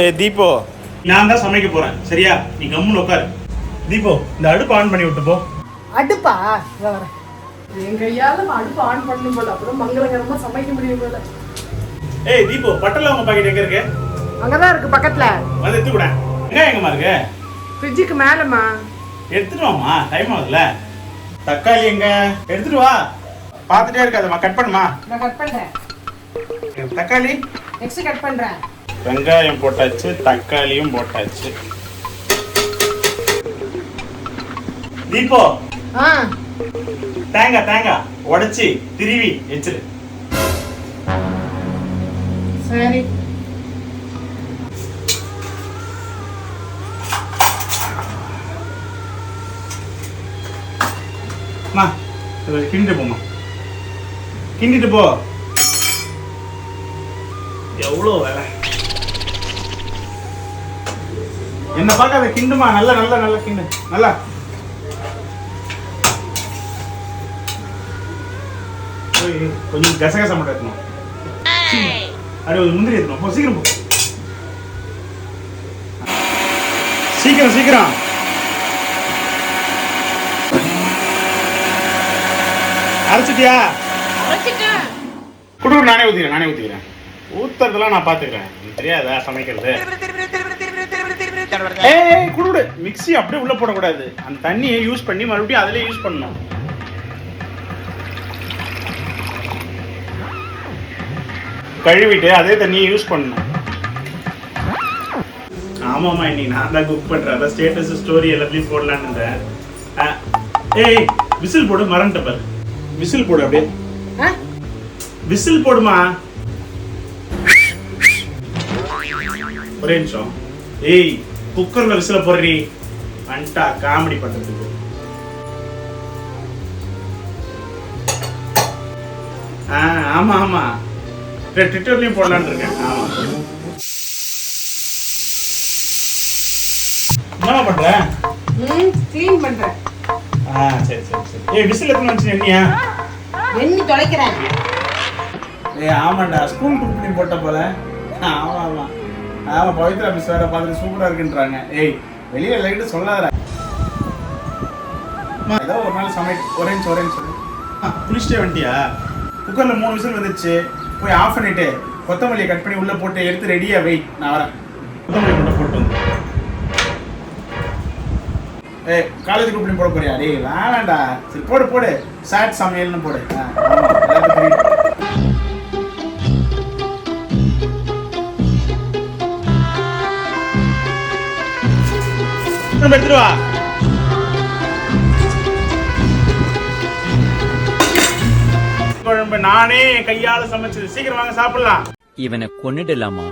ஏ தீபோ. நான் தான் சமைக்க போறேன். சரியா? நீ கம்முன்னு உட்காரு. தீபோ இந்த அடுப்பு ஆன் பண்ணி விட்டு போ. அடுப்பா? என் கையால அடுப்பு ஆன் பண்ணணும் போல. அப்புறம் மங்களகரமா சமைக்க முடியும் போல. ஏய் தீபோ பட்டல உங்க பாக்கெட் எங்க இருக்கு? அங்கதான் இருக்கு பக்கத்துல. வந்து எடுத்து கூட எங்க எங்கம்மா இருக்கு? ஃப்ரிட்ஜுக்கு மேலம்மா. எடுத்துட்டு வாம்மா டைம் ஆகுதுல தக்காளி எங்க? எடுத்துட்டு வா. பார்த்துட்டே இருக்காதம்மா கட் பண்ணுமா நான் கட் பண்றேன். தக்காளி? நெக்ஸ்ட் கட் பண்றேன். வெங்காயம் போட்டாச்சு தக்காளியும் போட்டாச்சு. தீபோ தேங்காய் தேங்காய் உடைச்சி திருவி வச்சிரு சரி. இதை கிண்டிட்டு போம்மா. கிண்டிட்டு போ. எவ்வளோ வேலை? என்ன பார்க்காத கிண்டுமா? நல்லா நல்லா நல்லா கிண்டு. நல்லா. கொஞ்சம் கசகச மட்டும் எடுக்கணும் ஒரு முந்திரி எடுக்கணும் போ சீக்கிரம் போ. சீக்கிரம் சீக்கிரம். அரைச்சிட்டியா? அரைச்சிட்டேன். குடு நானே ஊத்திக்கிறேன் நானே ஊத்திக்கிறேன். ஊத்துறதெல்லாம் நான் பாத்துக்கிறேன். தெரியாதா? சமைக்கிறது. ஏய் குடு மிக்ஸி அப்படியே உள்ள போடக்கூடாது. அந்த தண்ணியை யூஸ் பண்ணி மறுபடியும் அதிலே யூஸ் பண்ணணும். கழுவிட்டு அதே தண்ணியை யூஸ் பண்ணணும். ஆமாம்மா இன்னைக்கு நான் தான் குக் பண்றேன். அதான் ஸ்டேட்டஸ் ஸ்டோரி எல்லாத்தையும் போடலான்னு இருந்தேன். ஏய் விசில் போடு மறந்துட்ட பாரு. விசில் போடு அப்படியே? விசில் போடுமா? ஒரே நிமிஷம். ஏய் குக்கர்ல விசில போடுறி? வந்துட்டா காமெடி பண்றதுக்கு. ஆ ஆமா ஆமா. ட்விட்டர்லயும் போடலான்னு இருக்கேன். ஆமா. என்ன பண்ற? ம் க்ளீன் பண்றேன். ஆ சரி சரி சரி. ஏய் விசில் எத்தனை வந்துச்சு என்னையா எண்ணி தொலைக்கிறேன். ஏய் ஆமாண்டா. ஸ்கூல் போட்ட போல. ஆமா ஆமா. ஆமா பவித்ரா மிஸ் வேற பார்த்துட்டு சூப்பரா இருக்குன்றாங்க. ஏய் வெளியே லைட்டு சொல்லாத ஏதோ ஒரு நாள் சமை ஒரே ஒரேஞ்ச் ஒரே நிமிஷம் குளிச்சுட்டே வந்துட்டியா? குக்கர்ல மூணு விசில் வந்துச்சு போய் ஆஃப் பண்ணிட்டு கொத்தமல்லியை கட் பண்ணி உள்ள போட்டு எடுத்து ரெடியா வை நான் வரேன். கொத்தமல்லி மட்டும் போட்டு வந்து. ஏய் காலேஜ் குரூப்லையும் போட போறியா? டேய் வேணாண்டா சரி போடு போடு. சாட் சமையல்னு போடு. ஆ, நம்ம எடுத்துட்டு வா. குழம்பு நானே கையால சமைச்சது சீக்கிரம் வாங்க சாப்பிடலாம். இவனை கொன்னுடலாமா?